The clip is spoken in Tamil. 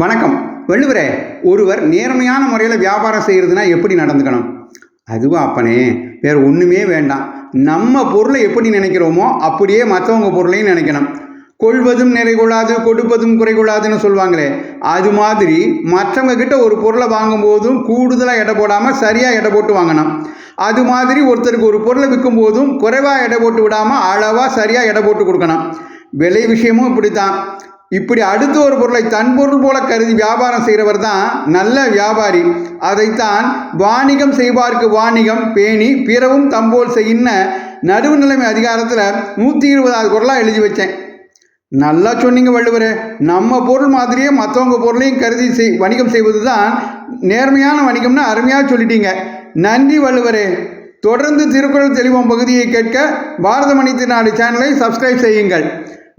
வணக்கம். வள்ளுவரே ஒருவர் நேர்மையான முறையில் வியாபாரம் செய்கிறதுனா எப்படி நடந்துக்கணும்? அதுவா அப்பனே வேறு ஒன்றுமே வேண்டாம். நம்ம பொருளை எப்படி நினைக்கிறோமோ அப்படியே மற்றவங்க பொருளையும் நினைக்கணும். கொள்வதும் நிறை கொள்ளாது கொடுப்பதும் குறை கொள்ளாதுன்னு சொல்லுவாங்களே அது மாதிரி மற்றவங்க கிட்ட ஒரு பொருளை வாங்கும்போதும் கூடுதலாக எடை போடாமல் சரியாக எடை போட்டு வாங்கணும். அது மாதிரி ஒருத்தருக்கு ஒரு பொருளை விற்கும் போதும் குறைவாக எடை போட்டு விடாமல் அளவாக சரியாக எடை போட்டு கொடுக்கணும். விலை விஷயமும் இப்படித்தான். இப்படி அடுத்த ஒரு பொருளை தன் பொருள் போல கருதி வியாபாரம் செய்கிறவர் தான் நல்ல வியாபாரி. அதைத்தான் வாணிகம் செய்வார்க்கு வாணிகம் பேணி பிறவும் தம்போல் செய்யின நடுவுநிலைமை அதிகாரத்தில் நூற்றி இருபதாவது குரலாக எழுதி வச்சேன். நல்லா சொன்னீங்க வள்ளுவரே நம்ம பொருள் மாதிரியே மற்றவங்க பொருளையும் கருதி செய் வணிகம் செய்வது தான் நேர்மையான வணிகம்னு அருமையாக சொல்லிட்டீங்க. நன்றி வள்ளுவரே. தொடர்ந்து திருக்குறள் தெளிவம் பகுதியை கேட்க பாரத மணி திருநாடு சேனலை சப்ஸ்கிரைப் செய்யுங்கள்.